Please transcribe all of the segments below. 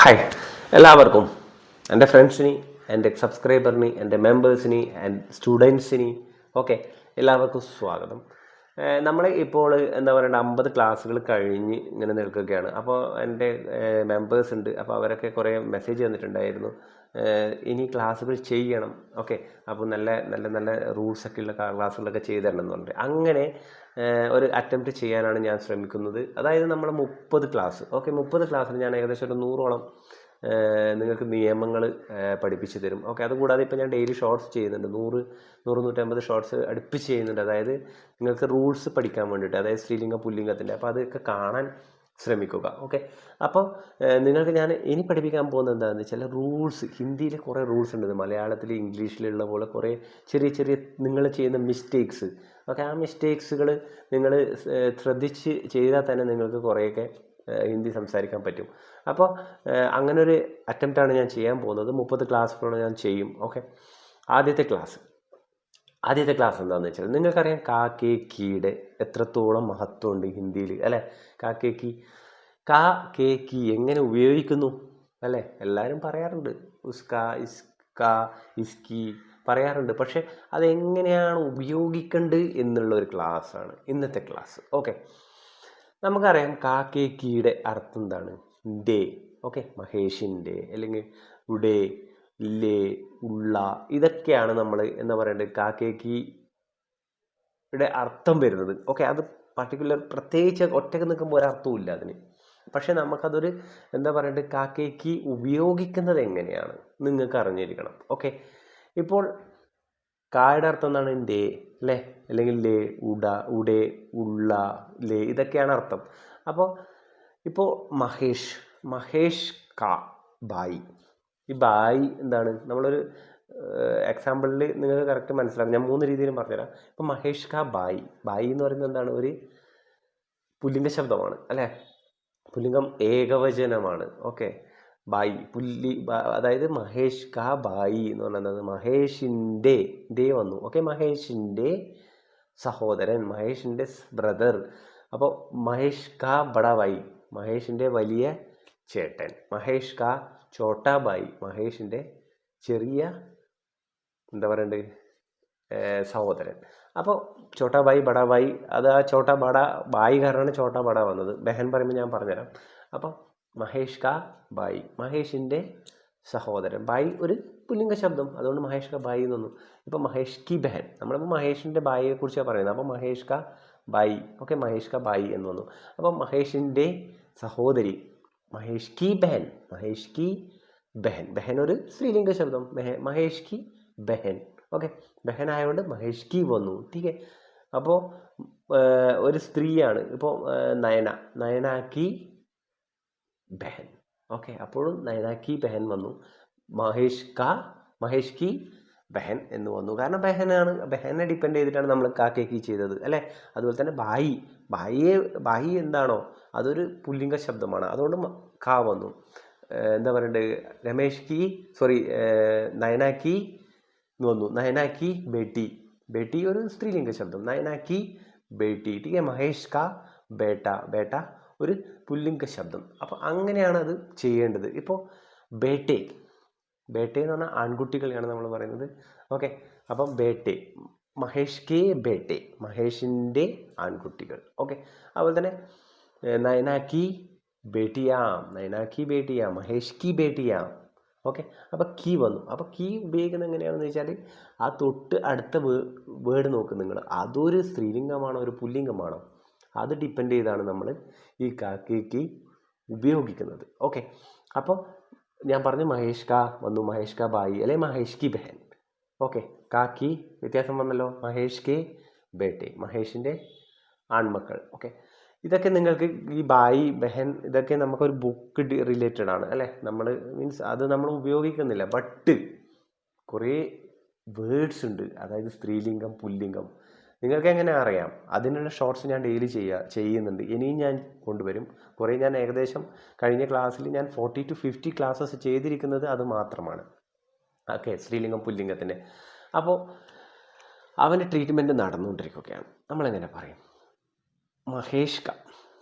Hi എല്ലാവർക്കും. എന്റെ ഫ്രണ്ട്സിന് എന്റെ സബ്സ്ക്രൈബറിന് എന്റെ മെമ്പേഴ്സിന് ആൻഡ് സ്റ്റുഡൻസിന് ഓക്കെ എല്ലാവർക്കും സ്വാഗതം. നമ്മൾ ഇപ്പോൾ എന്താ പറയുക അമ്പത് ക്ലാസ്സുകൾ കഴിഞ്ഞ് ഇങ്ങനെ നിൽക്കുകയാണ്. അപ്പോൾ എന്റെ മെമ്പേഴ്സ് ഉണ്ട്. അപ്പോൾ അവരൊക്കെ കുറേ മെസ്സേജ് തന്നിട്ടുണ്ടായിരുന്നു ഇനി ക്ലാസ്സുകൾ ചെയ്യണം. ഓക്കെ. അപ്പോൾ നല്ല നല്ല നല്ല റൂൾസ് ഒക്കെ ഉള്ള ക്ലാസ്സുകളൊക്കെ ചെയ്തു തരണം എന്ന് പറഞ്ഞിട്ട്. അങ്ങനെ ഒരു അറ്റംപ്റ്റ് ചെയ്യാനാണ് ഞാൻ ശ്രമിക്കുന്നത്. അതായത് നമ്മൾ മുപ്പത് ക്ലാസ് ഓക്കെ മുപ്പത് ക്ലാസ്സിൽ ഞാൻ ഏകദേശം ഒരു നൂറോളം നിങ്ങൾക്ക് നിയമങ്ങൾ പഠിപ്പിച്ചു തരും. ഓക്കെ അതുകൂടാതെ ഇപ്പോൾ ഞാൻ ഡെയിലി ഷോർട്സ് ചെയ്യുന്നുണ്ട്. നൂറ് നൂറ് നൂറ്റമ്പത് ഷോർട്സ് അടുപ്പിച്ച് ചെയ്യുന്നുണ്ട്. അതായത് നിങ്ങൾക്ക് റൂൾസ് പഠിക്കാൻ വേണ്ടിയിട്ട്. അതായത് സ്ത്രീലിംഗ പുല്ലിംഗത്തിന്റെ. അപ്പോൾ അതൊക്കെ കാണാൻ ശ്രമിക്കുക. ഓക്കെ? അപ്പോൾ നിങ്ങൾക്ക് ഞാൻ ഇനി പഠിപ്പിക്കാൻ പോകുന്നത് എന്താണെന്ന് വെച്ചാൽ റൂൾസ് ഹിന്ദിയിൽ കുറേ റൂൾസ് ഉണ്ട്. മലയാളത്തിൽ ഇംഗ്ലീഷിലുള്ള പോലെ കുറേ ചെറിയ ചെറിയ നിങ്ങൾ ചെയ്യുന്ന മിസ്റ്റേക്സ്. ഓക്കെ? ആ മിസ്റ്റേക്സുകൾ നിങ്ങൾ ശ്രദ്ധിച്ച് ചെയ്താൽ തന്നെ നിങ്ങൾക്ക് കുറേയൊക്കെ ഹിന്ദി സംസാരിക്കാൻ പറ്റും. അപ്പോൾ അങ്ങനൊരു അറ്റംപ്റ്റാണ് ഞാൻ ചെയ്യാൻ പോകുന്നത്. മുപ്പത് ക്ലാസ്സുകളോട് ഞാൻ ചെയ്യും. ഓക്കെ? ആദ്യത്തെ ക്ലാസ്. ആദ്യത്തെ ക്ലാസ് എന്താണെന്ന് വെച്ചാൽ നിങ്ങൾക്കറിയാം കാ കെ കീയുടെ എത്രത്തോളം മഹത്വമുണ്ട് ഹിന്ദിയിൽ അല്ലേ? കാക്കേ കെ. കീ കാ കേ എങ്ങനെ ഉപയോഗിക്കുന്നു അല്ലേ? എല്ലാവരും പറയാറുണ്ട്. ഉസ്കാ ഇസ്കാ ഇസ്കി പറയാറുണ്ട്. പക്ഷേ അതെങ്ങനെയാണ് ഉപയോഗിക്കേണ്ടത് എന്നുള്ള ഒരു ക്ലാസ്സാണ് ഇന്നത്തെ ക്ലാസ് ഓക്കെ നമുക്കറിയാം കാക്കേ കീയുടെ അർത്ഥം എന്താണ്? ഡേ. ഓക്കെ മഹേഷിന്റെ അല്ലെങ്കിൽ ഉഡേ. ലേ ഉള്ള ഇതൊക്കെയാണ് നമ്മൾ എന്താ പറയേണ്ടത് കാക്കേക്കിയുടെ അർത്ഥം വരുന്നത്. ഓക്കെ അത് പർട്ടിക്കുലർ പ്രത്യേകിച്ച് ഒറ്റയ്ക്ക് നിൽക്കുമ്പോൾ ഒരർത്ഥവും ഇല്ല അതിന്. പക്ഷേ നമുക്കതൊരു എന്താ പറയേണ്ടത് കാക്കേക്കി ഉപയോഗിക്കുന്നത് എങ്ങനെയാണ്? നിങ്ങൾക്ക് അറിഞ്ഞിരിക്കണം. ഓക്കെ ഇപ്പോൾ കായുടെ അർത്ഥം എന്താണ്? ഡേ അല്ലേ അല്ലെങ്കിൽ ലേ ഉട ഉടേ ഉള്ള ലേ ഇതൊക്കെയാണ് അർത്ഥം. അപ്പോൾ ഇപ്പോൾ മഹേഷ് മഹേഷ് കാ ബായി. ഈ ബായി എന്താണ്? നമ്മളൊരു എക്സാമ്പിളിൽ നിങ്ങൾക്ക് കറക്റ്റ് മനസ്സിലാക്കും ഞാൻ മൂന്ന് രീതിയിലും പറഞ്ഞുതരാം. ഇപ്പം മഹേഷ് കാ ബായി. ബായി എന്ന് പറയുന്നത് എന്താണ്? ഒരു പുല്ലിംഗ ശബ്ദമാണ് അല്ലേ? പുല്ലിംഗം ഏകവചനമാണ്. ഓക്കെ. ബായി പുല്ലി അതായത് മഹേഷ് കാ ബായി എന്ന് പറയുന്നത് മഹേഷിന്റെ ദേ വന്നു. ഓക്കെ മഹേഷിന്റെ സഹോദരൻ മഹേഷിന്റെ ബ്രദർ അപ്പോൾ മഹേഷ് കാ ബടവായി. മഹേഷിന്റെ വലിയ ചേട്ടൻ. മഹേഷ് കാ ചോട്ടാ ബായി മഹേഷിന്റെ ചെറിയ എന്താ പറയണ്ടത് സഹോദരൻ. അപ്പോൾ ചോട്ടാ ബായി ബടാ ബായി അത് ആ ചോട്ടാ ബട ബായി കാരണമാണ് ചോട്ടാ ബട വന്നത്. ബഹൻ പറയുമ്പോൾ ഞാൻ പറഞ്ഞുതരാം. അപ്പോൾ മഹേഷ് കാ ബായി മഹേഷിന്റെ സഹോദരൻ. ബായി ഒരു പുല്ലിംഗ ശബ്ദം അതുകൊണ്ട് മഹേഷ് കാ ബായി എന്ന് വന്നു. ഇപ്പോൾ മഹേഷ് കി ബഹൻ നമ്മളിപ്പോൾ മഹേഷിന്റെ ബായിയെ കുറിച്ചാണ് പറയുന്നത്. അപ്പോൾ മഹേഷ് കാ ബായി ഓക്കെ മഹേഷ് കാ ബായി എന്ന് വന്നു. അപ്പോൾ മഹേഷിന്റെ സഹോദരി മഹേഷ് കി ബഹൻ. മഹേഷ് കി ബഹൻ. ബഹൻ ഒരു സ്ത്രീലിംഗ ശബ്ദം. മെഹ- മഹേഷ് കി ബഹൻ. ഓക്കെ. ബഹൻ ആയതുകൊണ്ട് മഹേഷ് കി വന്നു ടീക്കെ അപ്പോൾ ഒരു സ്ത്രീയാണ്. ഇപ്പോൾ നയന നയന. കി ബഹൻ. ഓക്കെ. അപ്പോഴും നയന കി ബഹൻ വന്നു. മഹേഷ് ക മഹേഷ് കി ബഹൻ എന്ന് വന്നു. കാരണം ബഹനാണ് ബഹനെ ഡിപ്പെൻഡ് ചെയ്തിട്ടാണ് നമ്മൾ കാക്കേക്ക് ചെയ്തത്. അല്ലേ? അതുപോലെ തന്നെ ബായി ബായിയെ ബാഹി എന്താണോ അതൊരു പുല്ലിംഗ ശബ്ദമാണ്. അതുകൊണ്ട് കാ വന്നു. എന്താ പറയണ്ടത് രമേഷ് കി സോറി നയനാക്കി എന്ന് വന്നു. നയനാക്കി ബേട്ടി. ബേട്ടി ഒരു സ്ത്രീലിംഗ ശബ്ദം. നയനാക്കി ബേട്ടി. ടീ മഹേഷ് കാ ബേട്ട. ബേട്ട ഒരു പുല്ലിംഗ ശബ്ദം. അപ്പോൾ അങ്ങനെയാണ് അത് ചെയ്യേണ്ടത്. ഇപ്പോൾ ബേട്ടെ. ബേട്ടെ എന്ന് പറഞ്ഞാൽ ആൺകുട്ടികളെയാണ് നമ്മൾ പറയുന്നത്. ഓക്കെ. അപ്പം ബേട്ടെ. മഹേഷ് കെ ബേട്ടെ മഹേഷിന്റെ ആൺകുട്ടികൾ. ഓക്കെ അതുപോലെ തന്നെ നയന കി ബേട്ടിയാം നയന കി ബേട്ടിയാം മഹേഷ് കി ബേട്ടിയാം. ഓക്കെ അപ്പോൾ കീ വന്നു. അപ്പോൾ കീ ഉപയോഗിക്കുന്നത് എങ്ങനെയാണെന്ന് വെച്ചാൽ ആ തൊട്ട് അടുത്ത വേർഡ് നോക്കും നിങ്ങൾ. അതൊരു സ്ത്രീലിംഗമാണോ ഒരു പുല്ലിംഗമാണോ? അത് ഡിപ്പെൻഡ് ചെയ്താണ് നമ്മൾ ഈ കാക്കേക്ക് ഉപയോഗിക്കുന്നത്. ഓക്കെ അപ്പോൾ ഞാൻ പറഞ്ഞു മഹേഷ് കാ വന്നു മഹേഷ് കാ ബായി അല്ലെ മഹേഷ് കി ബഹൻ. ഓക്കെ കാക്കി വ്യത്യാസം വന്നല്ലോ. മഹേഷ് കെ ബേട്ടെ. മഹേഷിന്റെ ആൺമക്കൾ. ഓക്കെ. ഇതൊക്കെ നിങ്ങൾക്ക് ഈ ബായി ബെഹൻ ഇതൊക്കെ നമുക്കൊരു ബുക്ക് റിലേറ്റഡ് ആണ് അല്ലേ? നമ്മൾ മീൻസ് അത് നമ്മൾ ഉപയോഗിക്കുന്നില്ല. ബട്ട് കുറേ വേർഡ്സ് ഉണ്ട്. അതായത് സ്ത്രീലിംഗം പുല്ലിംഗം. നിങ്ങൾക്ക് എങ്ങനെ അറിയാം? അതിനുള്ള ഷോർട്സ് ഞാൻ ഡെയിലി ചെയ്യുക ചെയ്യുന്നുണ്ട്. ഇനിയും ഞാൻ കൊണ്ടുവരും. കുറേ ഞാൻ ഏകദേശം കഴിഞ്ഞ ക്ലാസ്സിൽ ഞാൻ ഫോർട്ടി ടു ഫിഫ്റ്റി ക്ലാസ്സസ് ചെയ്തിരിക്കുന്നത് അത് മാത്രമാണ്. ഓക്കെ സ്ത്രീലിംഗം പുല്ലിംഗത്തിന്റെ. അപ്പോൾ അവന്റെ ട്രീറ്റ്മെന്റ് നടന്നുകൊണ്ടിരിക്കുകയാണ്. നമ്മളെങ്ങനെ പറയും? മഹേഷ് ക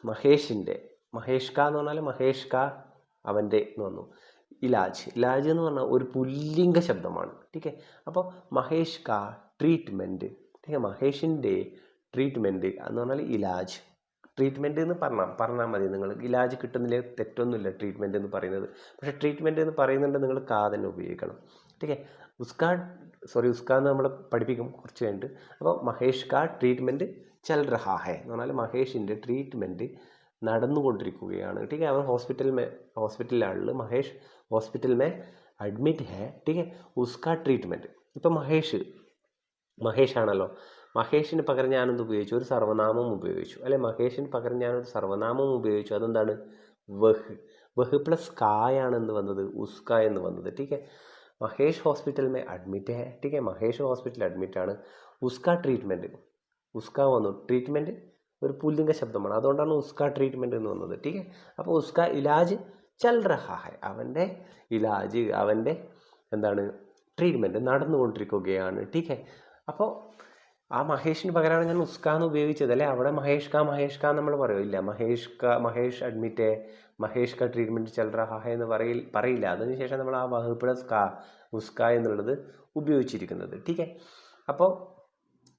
മഹേഷിന്റെ മഹേഷ് ക എന്ന് പറഞ്ഞാൽ മഹേഷ് ക അവന്റെ എന്ന് വന്നു. ഇലാജ് ഇലാജ് എന്ന് പറഞ്ഞാൽ ഒരു പുല്ലിംഗ ശബ്ദമാണ്. ടീക്കെ അപ്പോൾ മഹേഷ് ക ട്രീറ്റ്മെന്റ് ടീക്കെ മഹേഷിന്റെ ട്രീറ്റ്മെന്റ് എന്ന് പറഞ്ഞാൽ ഇലാജ്. ട്രീറ്റ്മെന്റ് എന്ന് പറഞ്ഞാൽ പറഞ്ഞാൽ മതി. നിങ്ങൾ ഇലാജ് കിട്ടുന്നില്ല തെറ്റൊന്നുമില്ല ട്രീറ്റ്മെന്റ് എന്ന് പറയുന്നത്. പക്ഷേ ട്രീറ്റ്മെന്റ് എന്ന് പറയുന്നുണ്ട് നിങ്ങൾ കാ തന്നെ ഉപയോഗിക്കണം ടീക്കെ ഉസ്കാ സോറി ഉസ്കാ എന്ന് നമ്മൾ പഠിപ്പിക്കും കുറച്ച് കഴിഞ്ഞിട്ട് അപ്പോൾ മഹേഷ് കാ ട്രീറ്റ്മെൻറ്റ് ചൽ റഹാ ഹെ എന്ന് പറഞ്ഞാൽ മഹേഷിൻ്റെ ട്രീറ്റ്മെൻറ്റ് നടന്നുകൊണ്ടിരിക്കുകയാണ് ठीक है അവൻ ഹോസ്പിറ്റൽ മേ ഹോസ്പിറ്റലിലാണുള്ളത് മഹേഷ് ഹോസ്പിറ്റൽ മേ അഡ്മിറ്റ് ഹേ ठीक है ഉസ്കാ ട്രീറ്റ്മെൻറ്റ് ഇപ്പം മഹേഷ് മഹേഷ് ആണല്ലോ മഹേഷിന് പകരം ഞാനെന്ത് ഉപയോഗിച്ചു ഒരു സർവനാമം ഉപയോഗിച്ചു അല്ലെ മഹേഷിന് പകരം ഞാനൊരു സർവനാമം ഉപയോഗിച്ചു അതെന്താണ് വഹ് വഹ് പ്ലസ് കായാണ് എന്ത് വന്നത് ഉസ്ക എന്ന് വന്നത് ठीक है മഹേഷ് ഹോസ്പിറ്റൽ മേ അഡ്മിറ്റ് ഹേ ठीक है മഹേഷ് ഹോസ്പിറ്റലിൽ അഡ്മിറ്റ് ആണ് ഉസ്ക ട്രീറ്റ്മെൻറ്റ് ഉസ്ക വന്നു ട്രീറ്റ്മെൻറ്റ് ഒരു പുല്ലിംഗ ശബ്ദമാണ് അതുകൊണ്ടാണ് ഉസ്ക ട്രീറ്റ്മെൻറ്റ് എന്ന് വന്നത് ടീക്കെ അപ്പോൾ ഉസ്ക ഇലാജ് ചൽ റഹാ ഹെ അവൻ്റെ ഇലാജ് അവൻ്റെ എന്താണ് ട്രീറ്റ്മെൻറ്റ് നടന്നുകൊണ്ടിരിക്കുകയാണ് ടീക്കെ അപ്പോൾ ആ മഹേഷിന് പകരമാണ് ഞാൻ ഉസ്കാ എന്ന് ഉപയോഗിച്ചത് അല്ലേ? അവിടെ മഹേഷ് കാ മഹേഷ് കാ നമ്മൾ പറയോ. ഇല്ല മഹേഷ് കാ മഹേഷ് അഡ്മിറ്റ് മഹേഷ് കാ ട്രീറ്റ്മെന്റ് ചൽ ഹഹ എന്ന് പറയിൽ പറയില്ല. അതിനുശേഷം നമ്മൾ ആ വഹ് കാ ഉസ്ക എന്നുള്ളത് ഉപയോഗിച്ചിരിക്കുന്നത്. ടീക്കെ അപ്പോൾ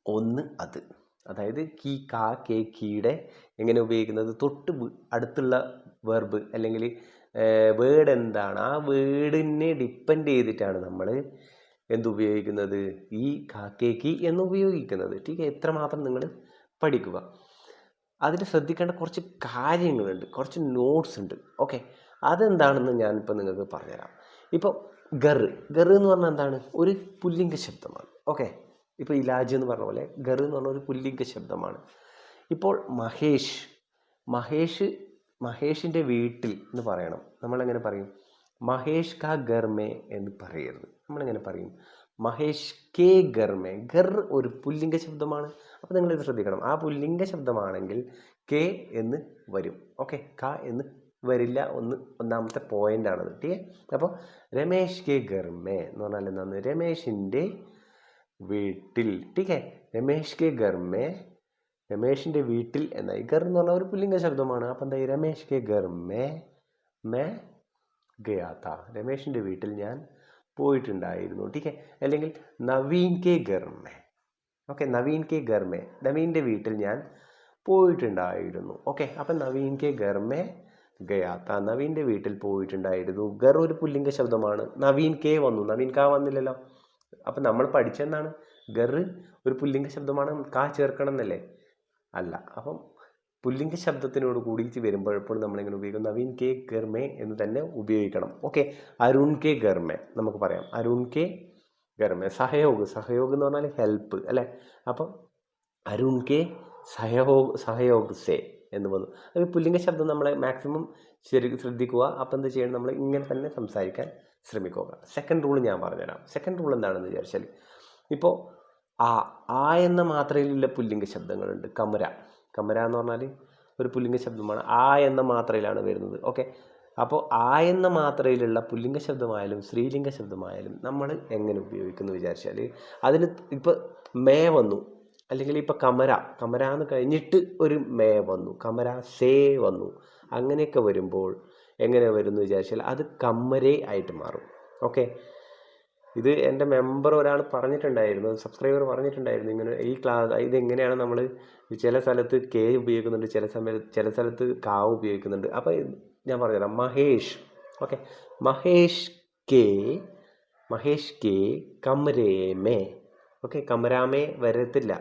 ഒന്ന് അത്. അതായത് കീ കാ കേ കീയുടെ എങ്ങനെ ഉപയോഗിക്കുന്നത്? തൊട്ട് അടുത്തുള്ള വെർബ് അല്ലെങ്കിൽ വേർഡ് എന്താണ്? ആ വേർഡിനെ ഡിപ്പെൻഡ് ചെയ്തിട്ടാണ് നമ്മൾ എന്ത് ഉപയോഗിക്കുന്നത് ഈ കാക്കേക്ക് എന്ന് ഉപയോഗിക്കുന്നത് ടീക്ക് എത്രമാത്രം നിങ്ങൾ പഠിക്കുക. അതിൽ ശ്രദ്ധിക്കേണ്ട കുറച്ച് കാര്യങ്ങളുണ്ട്. കുറച്ച് നോട്ട്സ് ഉണ്ട്. ഓക്കെ അതെന്താണെന്ന് ഞാനിപ്പോൾ നിങ്ങൾക്ക് പറഞ്ഞുതരാം. ഇപ്പോൾ ഗർ. ഗർ എന്ന് പറഞ്ഞാൽ എന്താണ്? ഒരു പുല്ലിംഗ ശബ്ദമാണ്. ഓക്കെ ഇപ്പോൾ ഇലാജ് എന്ന് പറഞ്ഞ പോലെ ഗർ എന്ന് പറഞ്ഞ ഒരു പുല്ലിംഗ ശബ്ദമാണ്. ഇപ്പോൾ മഹേഷ്. മഹേഷ് മഹേഷിന്റെ വീട്ടിൽ എന്ന് പറയണം. നമ്മളെങ്ങനെ പറയും? മഹേഷ് കാ ഗർമേ എന്ന് പറയരുത്. നമ്മളിങ്ങനെ പറയും. മഹേഷ് കെ ഗർമേ ഗർ ഒരു പുല്ലിംഗ ശബ്ദമാണ്. അപ്പോൾ നിങ്ങൾ ഇത് ശ്രദ്ധിക്കണം. ആ പുല്ലിംഗ ശബ്ദമാണെങ്കിൽ കെ എന്ന് വരും. ഓക്കെ? ക എന്ന് വരില്ല. ഒന്ന് ഒന്നാമത്തെ പോയിന്റാണത് ടീ അപ്പോൾ രമേഷ് കെ ഗർമേ എന്ന് പറഞ്ഞാൽ എന്താണ് രമേഷിന്റെ വീട്ടിൽ. ടീക്കെ? രമേഷ് കെ ഗർമേ രമേഷിന്റെ വീട്ടിൽ. എന്നായി ഗർ എന്ന് പറഞ്ഞാൽ ഒരു പുല്ലിംഗ ശബ്ദമാണ്. അപ്പോൾ എന്തായി? രമേഷ് കെ ഗർമേ മേ ഗയാത്ത രമേശിന്റെ വീട്ടിൽ ഞാൻ പോയിട്ടുണ്ടായിരുന്നു. ടീക്കെ അല്ലെങ്കിൽ നവീൻ കെ ഗർമേ ഓക്കെ നവീൻ കെ ഗർമേ നവീന്റെ വീട്ടിൽ ഞാൻ പോയിട്ടുണ്ടായിരുന്നു. ഓക്കെ അപ്പം നവീൻ കെ ഗർമേ ഗയാത്ത നവീന്റെ വീട്ടിൽ പോയിട്ടുണ്ടായിരുന്നു. ഗർ ഒരു പുല്ലിംഗ ശബ്ദമാണ്. നവീൻ കെ വന്നു. നവീൻ കാ വന്നില്ലല്ലോ. അപ്പം നമ്മൾ പഠിച്ചെന്നാണ് ഗർ ഒരു പുല്ലിംഗ ശബ്ദമാണ്. കാ ചേർക്കണം എന്നല്ലേ? അല്ല. അപ്പം പുല്ലിംഗ ശബ്ദത്തിനോട് കൂടിയിട്ട് വരുമ്പോൾ എപ്പോഴും നമ്മളിങ്ങനെ ഉപയോഗിക്കും? നവീൻ കെ ഗർമേ എന്ന് തന്നെ ഉപയോഗിക്കണം. ഓക്കെ. അരുൺ കെ ഗർമേ നമുക്ക് പറയാം. അരുൺ കെ ഗർമേ. സഹയോഗ്. സഹയോഗ് എന്ന് പറഞ്ഞാൽ ഹെൽപ്പ് അല്ലേ? അപ്പം അരുൺ കെ സഹയോഗ് സഹയോഗ് സേ എന്ന് വന്നു. അത് പുല്ലിംഗ ശബ്ദം നമ്മളെ മാക്സിമം ശരി ശ്രദ്ധിക്കുക. അപ്പം എന്ത് ചെയ്യണം? നമ്മൾ ഇങ്ങനെ തന്നെ സംസാരിക്കാൻ ശ്രമിക്കുക. സെക്കൻഡ് റൂൾ ഞാൻ പറഞ്ഞുതരാം. സെക്കൻഡ് റൂൾ എന്താണെന്ന് വിചാരിച്ചാൽ ഇപ്പോൾ ആ ആ എന്ന മാത്രയിലുള്ള പുല്ലിംഗ ശബ്ദങ്ങളുണ്ട്. കമര. കമര എന്ന് പറഞ്ഞാൽ ഒരു പുല്ലിംഗ ശബ്ദമാണ് ആ എന്ന മാത്രയിലാണ് വരുന്നത്. ഓക്കെ അപ്പോൾ ആ എന്ന മാത്രയിലുള്ള പുല്ലിംഗ ശബ്ദമായാലും സ്ത്രീലിംഗ ശബ്ദമായാലും നമ്മൾ എങ്ങനെ ഉപയോഗിക്കുന്നു വിചാരിച്ചാൽ അതിന് ഇപ്പോൾ മേ വന്നു. അല്ലെങ്കിൽ ഇപ്പോൾ കമര കമര എന്ന് കഴിഞ്ഞിട്ട് ഒരു മേ വന്നു. കമര സേ വന്നു. അങ്ങനെയൊക്കെ വരുമ്പോൾ എങ്ങനെ വരുന്നു വിചാരിച്ചാൽ അത് കമ്മരേ ആയിട്ട് മാറും. ഓക്കെ ഇത് എന്റെ മെമ്പർ ഒരാൾ പറഞ്ഞിട്ടുണ്ടായിരുന്നു സബ്സ്ക്രൈബർ പറഞ്ഞിട്ടുണ്ടായിരുന്നു ഇങ്ങനെ ഈ ക്ലാസ് ഇതെങ്ങനെയാണ് നമ്മൾ ചില സ്ഥലത്ത് കെ ഉപയോഗിക്കുന്നുണ്ട് ചില സമയത്ത് ചില സ്ഥലത്ത് കാ ഉപയോഗിക്കുന്നുണ്ട്. അപ്പോൾ ഞാൻ പറഞ്ഞുതരാം. മഹേഷ് ഓക്കെ മഹേഷ് കെ മഹേഷ് കെ കമരേമേ ഓക്കെ കമരാമേ വരത്തില്ല.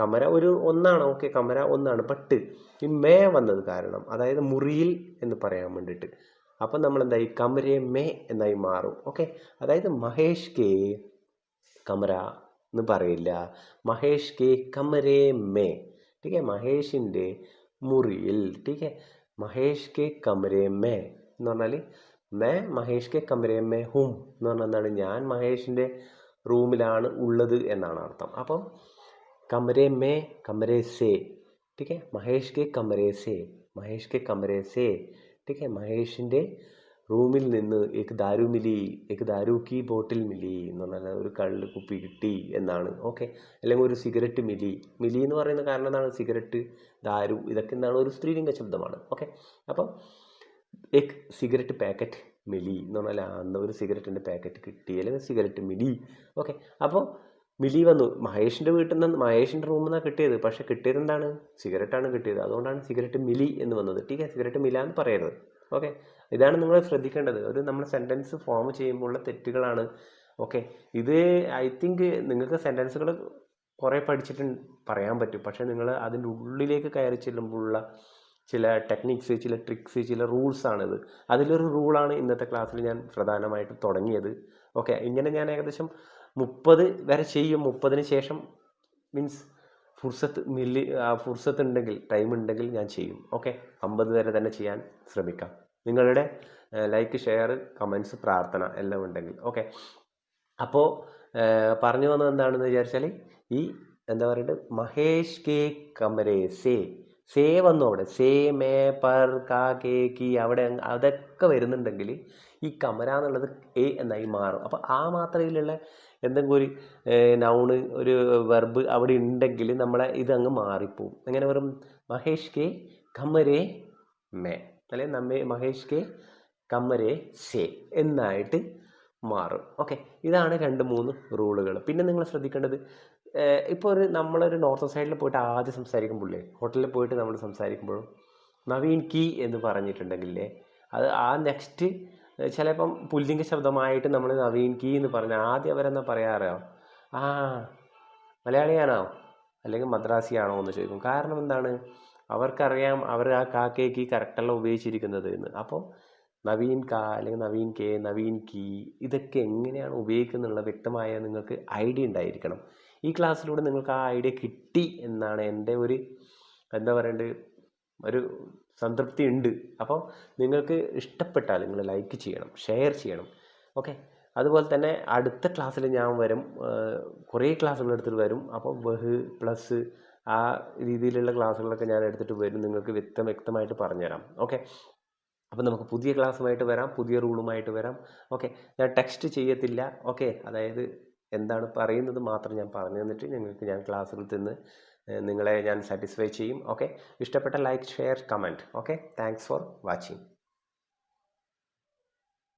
കമര ഒരു ഒന്നാണ് ഓക്കെ കമര ഒന്നാണ്. പട്ട് ഈ മേ വന്നത് കാരണം അതായത് മുറിയിൽ എന്ന് പറയാൻ വേണ്ടിയിട്ട്. അപ്പം നമ്മൾ എന്തായി കമരേ മേ എന്നായി മാറും ഓക്കെ അതായത് മഹേഷ് കെ കമര എന്ന് പറയില്ല മഹേഷ് കെ കമരേ മേ ടീക്കെ മഹേഷിൻ്റെ മുറിയിൽ ടീക്കെ മഹേഷ് കെ കമരേ മേ എന്ന് പറഞ്ഞാൽ മേ മഹേഷ് കെ കമരേ മേ ഹും എന്ന് പറഞ്ഞാൽ എന്താണ് ഞാൻ മഹേഷിൻ്റെ റൂമിലാണ് ഉള്ളത് എന്നാണ് അർത്ഥം അപ്പം कमरे में कमरे से ठीक है മഹേഷ് കെ കമരേ സേ മഹേഷ് കെ കമരേ സേ ठीक है മഹേഷിൻ്റെ റൂമിൽ നിന്ന് എക് ദാരു മിലി എക് ദാരു കി ബോട്ടിൽ മിലി എന്ന് പറഞ്ഞാൽ ഒരു കള്ള് കുപ്പി കിട്ടി എന്നാണ് ഓക്കെ അല്ലെങ്കിൽ ഒരു സിഗരറ്റ് മിലി മിലി എന്ന് പറയുന്ന കാരണം എന്താണ് സിഗരറ്റ് ദാരു ഇതൊക്കെ എന്താണ് ഒരു സ്ത്രീലിംഗ ശബ്ദമാണ് ഓക്കെ അപ്പം എക് സിഗരറ്റ് പാക്കറ്റ് മിലി എന്ന് പറഞ്ഞാൽ ആ, അന്ന് ഒരു സിഗരറ്റിൻ്റെ പാക്കറ്റ് കിട്ടി അല്ലെങ്കിൽ സിഗരറ്റ് മിലി ഓക്കെ അപ്പോൾ മിലി വന്നു. മഹേഷിന്റെ വീട്ടിൽ നിന്ന് മഹേഷിന്റെ റൂമിൽ നിന്നാണ് കിട്ടിയത്. പക്ഷേ കിട്ടിയത് എന്താണ്? സിഗരറ്റാണ് കിട്ടിയത്. അതുകൊണ്ടാണ് സിഗരറ്റ് മിലി എന്ന് വന്നത്. ടീക്കെ സിഗരറ്റ് മില എന്ന് പറയരുത്. ഓക്കെ ഇതാണ് നിങ്ങൾ ശ്രദ്ധിക്കേണ്ടത്. ഒരു നമ്മൾ സെന്റൻസ് ഫോം ചെയ്യുമ്പോൾ ഉള്ള തെറ്റുകളാണ്. ഓക്കെ ഇത് ഐ തിങ്ക് നിങ്ങൾക്ക് സെന്റൻസുകൾ കുറേ പഠിച്ചിട്ട് പറയാൻ പറ്റും. പക്ഷേ നിങ്ങൾ അതിന്റെ ഉള്ളിലേക്ക് കയറി ചെല്ലുമ്പോഴുള്ള ചില ടെക്നിക്സ് ചില ട്രിക്സ് ചില റൂൾസാണിത് അതിലൊരു റൂളാണ് ഇന്നത്തെ ക്ലാസ്സിൽ ഞാൻ പ്രധാനമായിട്ട് തുടങ്ങിയത്. ഓക്കെ ഇങ്ങനെ ഞാൻ ഏകദേശം മുപ്പത് വരെ ചെയ്യും. മുപ്പതിന് ശേഷം മീൻസ് ഫുർസത്ത് മില്ലി ഫുർസത്ത് ഉണ്ടെങ്കിൽ ടൈം ഉണ്ടെങ്കിൽ ഞാൻ ചെയ്യും. ഓക്കെ അമ്പത് വരെ തന്നെ ചെയ്യാൻ ശ്രമിക്കാം. നിങ്ങളുടെ ലൈക്ക് ഷെയർ കമൻസ് പ്രാർത്ഥന എല്ലാം ഉണ്ടെങ്കിൽ. ഓക്കെ അപ്പോൾ പറഞ്ഞു വന്നത് എന്താണെന്ന് വിചാരിച്ചാൽ ഈ എന്താ പറയുന്നത് മഹേഷ് കെ. കമരേ സേ വന്നു അവിടെ. സേ മേ പർ കാ കേ കി അവിടെ അതൊക്കെ വരുന്നുണ്ടെങ്കിൽ ഈ കമര എന്നുള്ളത് എ എന്നായി മാറും. അപ്പോൾ ആ മാത്രയിലുള്ള എന്തെങ്കിലും ഒരു നൗണ് ഒരു വെർബ് അവിടെ ഉണ്ടെങ്കിൽ നമ്മളെ ഇതങ്ങ് മാറിപ്പോവും. എങ്ങനെ വെറും മഹേഷ് കെ കമരേ മേ. അല്ലെ? നമ്മെ മഹേഷ് കെ കമരേ സേ. എന്നായിട്ട് മാറും. ഓക്കെ. ഇതാണ് രണ്ട് മൂന്ന് റൂളുകൾ പിന്നെ നിങ്ങൾ ശ്രദ്ധിക്കേണ്ടത് ഇപ്പോൾ ഒരു നമ്മളൊരു നോർത്ത് സൈഡിൽ പോയിട്ട് ആദ്യം സംസാരിക്കുമ്പോഴേ ഹോട്ടലിൽ പോയിട്ട് നമ്മൾ സംസാരിക്കുമ്പോഴും നവീൻ കീ എന്ന് പറഞ്ഞിട്ടുണ്ടെങ്കിലേ അത് ആ നെക്സ്റ്റ് ചിലപ്പം പുല്ലിംഗ ശബ്ദമായിട്ട് നമ്മൾ നവീൻ കീ എന്ന് പറഞ്ഞ ആദ്യം അവരെന്നാ പറയാറോ? ആ മലയാളിയാണോ? അല്ലെങ്കിൽ മദ്രാസിയാണോ എന്ന് ചോദിക്കും. കാരണം എന്താണ്? അവർക്കറിയാം അവർ ആ കാക്കയ്ക്ക് കറക്റ്റല്ല ഉപയോഗിച്ചിരിക്കുന്നത് എന്ന്. അപ്പോൾ നവീൻ കാ അല്ലെങ്കിൽ നവീൻ കെ നവീൻ കീ ഇതൊക്കെ എങ്ങനെയാണ് ഉപയോഗിക്കുന്നുള്ള വ്യക്തമായ നിങ്ങൾക്ക് ഐഡിയ ഉണ്ടായിരിക്കണം. ഈ ക്ലാസ്സിലൂടെ നിങ്ങൾക്ക് ആ ഐഡിയ കിട്ടി എന്നാണ് എന്റെ ഒരു എന്താ പറയേണ്ടത് ഒരു സംതൃപ്തി ഉണ്ട്. അപ്പോൾ നിങ്ങൾക്ക് ഇഷ്ടപ്പെട്ടാൽ നിങ്ങൾ ലൈക്ക് ചെയ്യണം ഷെയർ ചെയ്യണം. ഓക്കെ അതുപോലെ തന്നെ അടുത്ത ക്ലാസ്സിൽ ഞാൻ വരും കുറേ ക്ലാസ്സുകൾ എടുത്തിട്ട് വരും. അപ്പോൾ ബഹ് പ്ലസ് ആ രീതിയിലുള്ള ക്ലാസ്സുകളൊക്കെ ഞാൻ എടുത്തിട്ട് വരും. നിങ്ങൾക്ക് വ്യക്തം വ്യക്തമായിട്ട് പറഞ്ഞുതരാം. ഓക്കെ അപ്പോൾ നമുക്ക് പുതിയ ക്ലാസ്സുമായിട്ട് വരാം പുതിയ റൂളുമായിട്ട് വരാം. ഓക്കെ ഞാൻ ടെക്സ്റ്റ് ചെയ്യത്തില്ല. ഓക്കെ അതായത് എന്താണ് പറയുന്നത് മാത്രം ഞാൻ പറഞ്ഞു തന്നിട്ട് നിങ്ങൾക്ക് ഞാൻ ക്ലാസ്സുകൾ തിന്ന് നിങ്ങളെ ഞാൻ സാറ്റിസ്ഫൈ ചെയ്യും. ഓക്കെ ഇഷ്ടപ്പെട്ട like share comment okay thanks for watching